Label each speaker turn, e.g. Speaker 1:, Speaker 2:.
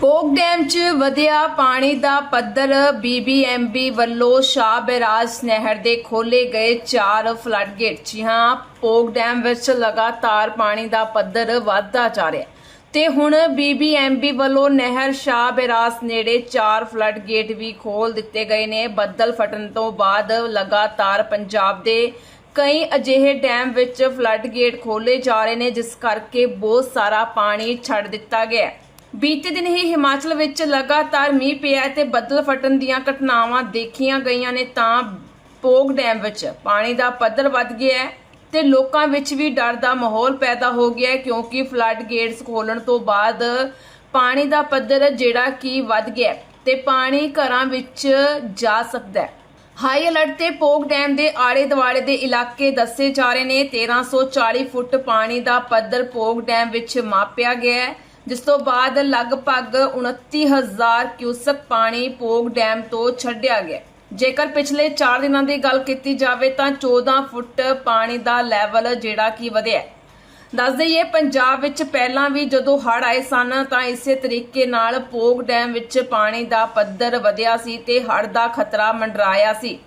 Speaker 1: ਪੋਕ dam 'ਚ ਵਧਿਆ ਪਾਣੀ ਦਾ ਪੱਧਰ ਬੀਬੀਐਮਬੀ ਵੱਲੋਂ ਸ਼ਾਹ ਬੈਰਾਜ ਨਹਿਰ ਦੇ ਖੋਲੇ ਗਏ ਚਾਰ ਫਲੱਡ ਗੇਟ ਜੀ ਹਾਂ ਪੋਕ ਡੈਮ ਵਿੱਚ ਲਗਾਤਾਰ ਪਾਣੀ ਦਾ ਪੱਧਰ ਵਧਦਾ ਜਾ ਰਿਹਾ ਹੈ। ਤੇ ਹੁਣ ਬੀਬੀਐਮਬੀ ਵੱਲੋਂ ਨਹਿਰ ਸ਼ਾਹ ਬੈਰਾਜ ਨੇੜੇ ਚਾਰ ਫਲੱਡ ਗੇਟ ਵੀ ਖੋਲ ਦਿੱਤੇ ਗਏ ਨੇ। ਬੱਦਲ ਫਟਣ ਤੋਂ ਬਾਅਦ ਲਗਾਤਾਰ ਪੰਜਾਬ ਦੇ ਕਈ ਅਜਿਹੇ ਡੈਮ ਵਿੱਚ ਫਲੱਡ ਗੇਟ ਖੋਲੇ ਜਾ ਰਹੇ ਨੇ, ਜਿਸ ਕਰਕੇ ਬਹੁਤ ਸਾਰਾ ਪਾਣੀ ਛੱਡ ਦਿੱਤਾ ਗਿਆ ਹੈ। ਬੀਤੇ ਦਿਨ ਹੀ ਹਿਮਾਚਲ ਵਿੱਚ ਲਗਾਤਾਰ ਮੀਂਹ ਪਿਆ ਹੈ ਤੇ ਬੱਦਲ ਫਟਣ ਦੀਆਂ ਘਟਨਾਵਾਂ ਦੇਖੀਆਂ ਗਈਆਂ ਨੇ ਤਾਂ ਪੋਗ ਡੈਮ ਵਿੱਚ। ਪਾਣੀ ਦਾ ਪੱਧਰ ਵੱਧ ਗਿਆ ਹੈ ਤੇ ਲੋਕਾਂ ਵਿੱਚ ਵੀ ਡਰ ਦਾ ਮਾਹੌਲ ਪੈਦਾ ਹੋ ਗਿਆ ਹੈ ਕਿਉਂਕਿ ਫਲੱਡ ਗੇਟਸ ਖੋਲਣ ਤੋਂ ਬਾਅਦ ਪਾਣੀ ਦਾ ਪੱਧਰ ਜਿਹੜਾ ਕਿ ਵੱਧ ਗਿਆ ਤੇ ਪਾਣੀ ਘਰਾਂ ਵਿੱਚ ਜਾ ਸਕਦਾ ਹੈ। ਹਾਈ ਅਲਰਟ ਤੇ ਪੋਕ ਡੈਮ ਦੇ ਆਲੇ ਦੁਆਲੇ ਦੇ ਇਲਾਕੇ ਦੱਸੇ ਜਾ ਰਹੇ ਨੇ। 1340 ਫੁੱਟ ਪਾਣੀ ਦਾ ਪੱਧਰ ਪੋਗ ਡੈਮ ਵਿੱਚ ਮਾਪਿਆ ਗਿਆ ਹੈ ਜਿਸ ਤੋਂ ਬਾਅਦ ਲਗਭਗ 29000 ਕਿਊਸਕ ਪਾਣੀ ਪੋਗ ਡੈਮ ਤੋਂ ਛੱਡਿਆ ਗਿਆ। ਜੇਕਰ ਪਿਛਲੇ 4 ਦਿਨਾਂ ਦੀ ਗੱਲ ਕੀਤੀ ਜਾਵੇ ਤਾਂ 14 ਫੁੱਟ ਪਾਣੀ ਦਾ ਲੈਵਲ ਜਿਹੜਾ ਕਿ ਵਧਿਆ ਦੱਸ ਦਈਏ, ਪੰਜਾਬ ਵਿੱਚ ਪਹਿਲਾਂ ਵੀ ਜਦੋਂ ਹੜ੍ਹ ਆਏ ਸਨ ਤਾਂ ਇਸੇ ਤਰੀਕੇ ਨਾਲ ਪੋਗ ਡੈਮ ਵਿੱਚ ਪਾਣੀ ਦਾ ਪੱਧਰ ਵਧਿਆ ਸੀ ਤੇ ਹੜ੍ਹ ਦਾ ਖਤਰਾ ਮੰਡਰਾਇਆ ਸੀ।